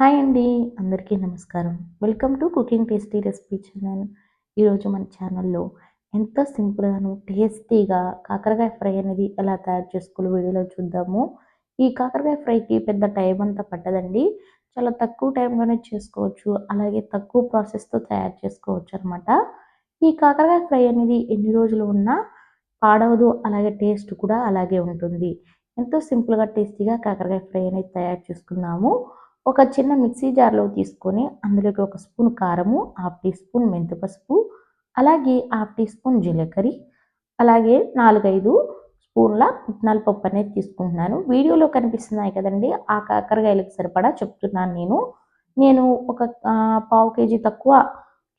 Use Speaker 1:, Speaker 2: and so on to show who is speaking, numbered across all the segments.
Speaker 1: Hi అండి అందరికీ నమస్కారం. Welcome to cooking tasty recipe channel. ఈరోజు మన ఛానల్లో ఎంతో సింపుల్గాను టేస్టీగా కాకరకాయ ఫ్రై అనేది ఎలా తయారు చేసుకోవాలి వీడియోలో చూద్దాము. ఈ కాకరకాయ ఫ్రైకి పెద్ద టైం అంతా పట్టదండి. చాలా తక్కువ టైంలోనే చేసుకోవచ్చు అలాగే తక్కువ ప్రాసెస్తో తయారు చేసుకోవచ్చు అనమాట ఈ కాకరకాయ ఫ్రై అనేది ఎన్ని రోజులు ఉన్నా పాడవదు అలాగే టేస్ట్ కూడా అలాగే ఉంటుంది. ఎంతో సింపుల్గా టేస్టీగా కాకరకాయ ఫ్రై అనేది తయారు చేసుకున్నాము ఒక చిన్న మిక్సీ జార్లో తీసుకొని అందులోకి ఒక స్పూన్ కారము హాఫ్ టీ స్పూన్ మెంతిపసుపు అలాగే హాఫ్ టీ స్పూన్ జీలకర్ర అలాగే నాలుగైదు స్పూన్ల పుట్నాల పప్పు అనేది తీసుకుంటున్నాను. వీడియోలో కనిపిస్తున్నాయి కదండి ఆ కాకరకాయలకు సరిపడా చెప్తున్నాను నేను. నేను ఒక పావు కేజీ తక్కువ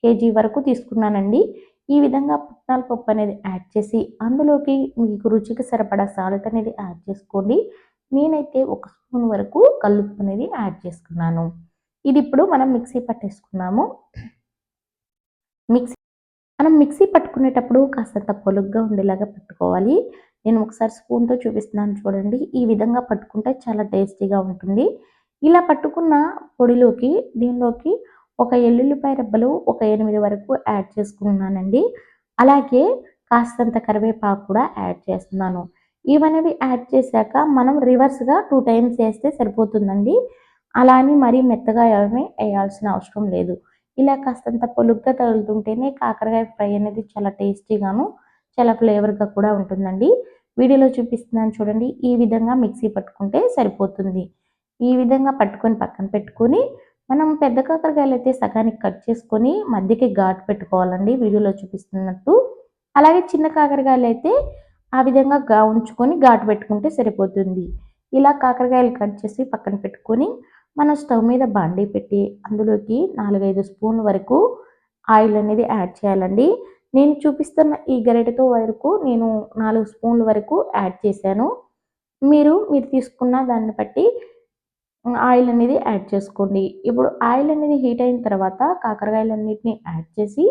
Speaker 1: కేజీ వరకు తీసుకున్నానండి. ఈ విధంగా పుట్నాల పప్పు అనేది యాడ్ చేసి అందులోకి మీకు రుచికి సరిపడా సాల్ట్ అనేది యాడ్ చేసుకోండి. నేనైతే ఒక స్పూన్ వరకు కల్లుప్పు అనేది యాడ్ చేసుకున్నాను. ఇది ఇప్పుడు మనం మిక్సీ పట్టేసుకున్నాము. మిక్సీ మనం మిక్సీ పట్టుకునేటప్పుడు కాస్తంత పొలుగ్గా ఉండేలాగా పట్టుకోవాలి. నేను ఒకసారి స్పూన్తో చూపిస్తున్నాను చూడండి. ఈ విధంగా పట్టుకుంటే చాలా టేస్టీగా ఉంటుంది. ఇలా పట్టుకున్న పొడిలోకి దీనిలోకి ఒక ఎల్లుల్లిపాయ రెబ్బలు ఒక ఎనిమిది వరకు యాడ్ చేసుకున్నానండి. అలాగే కాస్తంత కరివేపాకు కూడా యాడ్ చేస్తున్నాను. ఇవనేవి యాడ్ చేశాక మనం రివర్స్గా టూ టైమ్స్ వేస్తే సరిపోతుందండి. అలా అని మరీ మెత్తగా ఏమీ వేయాల్సిన అవసరం లేదు. ఇలా కాస్తంత పొలుగ్గా తగులుతుంటేనే కాకరకాయ ఫ్రై అనేది చాలా టేస్టీగాను చాలా ఫ్లేవర్గా కూడా ఉంటుందండి. వీడియోలో చూపిస్తున్నాను చూడండి ఈ విధంగా మిక్సీ పట్టుకుంటే సరిపోతుంది. ఈ విధంగా పట్టుకొని పక్కన పెట్టుకొని మనం పెద్ద కాకరకాయలు అయితే సగానికి కట్ చేసుకొని మధ్యకి ఘాటు పెట్టుకోవాలండి వీడియోలో చూపిస్తున్నట్టు. అలాగే చిన్న కాకరకాయలు అయితే ఆ విధంగా గా ఉంచుకొని ఘాటు పెట్టుకుంటే సరిపోతుంది. ఇలా కాకరకాయలు కట్ చేసి పక్కన పెట్టుకొని మనం స్టవ్ మీద బాండీ పెట్టి అందులోకి నాలుగైదు స్పూన్ల వరకు ఆయిల్ అనేది యాడ్ చేయాలండి. నేను చూపిస్తున్న ఈ గరిటెతో వరకు నేను నాలుగు స్పూన్ల వరకు యాడ్ చేశాను. మీరు మీరు తీసుకున్న దాన్ని బట్టి ఆయిల్ అనేది యాడ్ చేసుకోండి. ఇప్పుడు ఆయిల్ అనేది హీట్ అయిన తర్వాత కాకరకాయలన్నింటినీ యాడ్ చేసి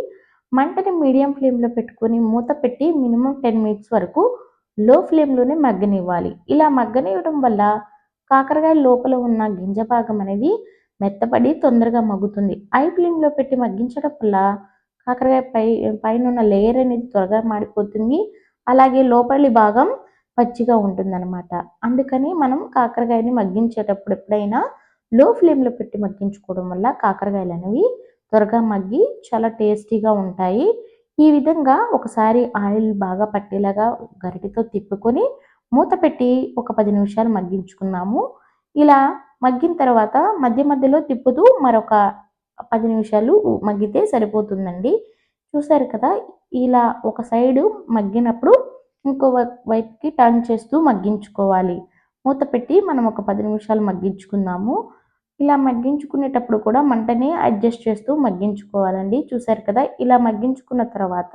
Speaker 1: మంటని మీడియం ఫ్లేమ్లో పెట్టుకొని మూత పెట్టి మినిమం టెన్ మినిట్స్ వరకు లో ఫ్లేమ్లోనే మగ్గనివ్వాలి. ఇలా మగ్గనివ్వడం వల్ల కాకరకాయ లోపల ఉన్న గింజ భాగం అనేది మెత్తపడి తొందరగా మగ్గుతుంది. ఐ ఫ్లేమ్లో పెట్టి మగ్గించడం వల్ల కాకరకాయ పై పైన ఉన్న లేయర్ అనేది త్వరగా మాడిపోతుంది. అలాగే లోపలి భాగం పచ్చిగా ఉంటుందన్నమాట. అందుకని మనం కాకరకాయని మగ్గించేటప్పుడు ఎప్పుడైనా లో ఫ్లేమ్లో పెట్టి మగ్గించుకోవడం వల్ల కాకరకాయలు అనేవి త్వరగా మగ్గి చాలా టేస్టీగా ఉంటాయి. ఈ విధంగా ఒకసారి ఆయిల్ బాగా పట్టేలాగా గరిటితో తిప్పుకొని మూత పెట్టి ఒక పది నిమిషాలు మగ్గించుకున్నాము. ఇలా మగ్గిన తర్వాత మధ్య మధ్యలో తిప్పుతూ మరొక పది నిమిషాలు మగ్గితే సరిపోతుందండి. చూసారు కదా ఇలా ఒక సైడు మగ్గినప్పుడు ఇంకో వైపుకి టర్న్ చేస్తూ మగ్గించుకోవాలి. మూత పెట్టి మనం ఒక పది నిమిషాలు మగ్గించుకుందాము ఇలా మగ్గించుకునేటప్పుడు కూడా మంటని అడ్జస్ట్ చేస్తూ మగ్గించుకోవాలండి. చూసారు కదా ఇలా మగ్గించుకున్న తర్వాత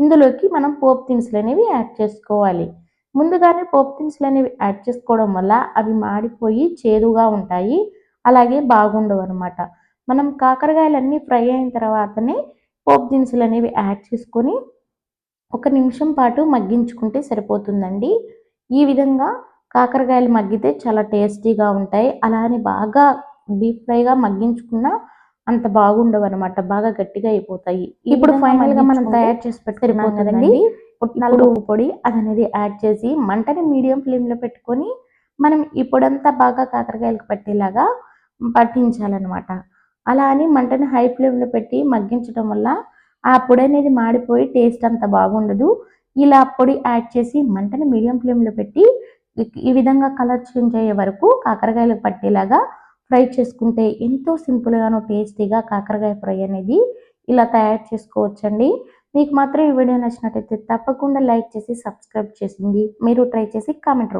Speaker 1: ఇందులోకి మనం పోపు దినుసులు అనేవి యాడ్ చేసుకోవాలి. ముందుగానే పోపు దినుసులు అనేవి యాడ్ చేసుకోవడం వల్ల అవి మాడిపోయి చేదుగా ఉంటాయి అలాగే బాగుండవు అనమాట మనం కాకరకాయలన్నీ ఫ్రై అయిన తర్వాతనే పోపు దినుసులు అనేవి యాడ్ చేసుకొని ఒక నిమిషం పాటు మగ్గించుకుంటే సరిపోతుందండి. ఈ విధంగా కాకరకాయలు మగ్గితే చాలా టేస్టీగా ఉంటాయి అలా అని బాగా డీప్ ఫ్రైగా మగ్గించుకున్నా అంత బాగుండవు అనమాట బాగా గట్టిగా అయిపోతాయి. ఇప్పుడు ఫైనల్గా మనం తయారు చేసి పెట్టుకున్నాం కదండి? పుట్నాల పొడి అది అనేది యాడ్ చేసి మంటని మీడియం ఫ్లేమ్లో పెట్టుకొని మనం ఈ పొడంతా బాగా కాకరకాయలకు పట్టేలాగా పట్టించాలన్నమాట. అలా అని మంటని హై ఫ్లేమ్లో పెట్టి మగ్గించడం వల్ల ఆ పొడి అనేది మాడిపోయి టేస్ట్ అంత బాగుండదు. ఇలా పొడి యాడ్ చేసి మంటని మీడియం ఫ్లేమ్లో పెట్టి ఈ విధంగా కలర్ చేంజ్ అయ్యే వరకు కాకరకాయలకు పట్టేలాగా ఫ్రై చేసుకుంటే ఎంతో సింపుల్గాను టేస్టీగా కాకరకాయ ఫ్రై అనేది ఇలా తయారు చేసుకోవచ్చండి. మీకు మాత్రం ఈ వీడియో నచ్చినట్టయితే తప్పకుండా లైక్ చేసి సబ్స్క్రైబ్ చేసింది. మీరు ట్రై చేసి కామెంట్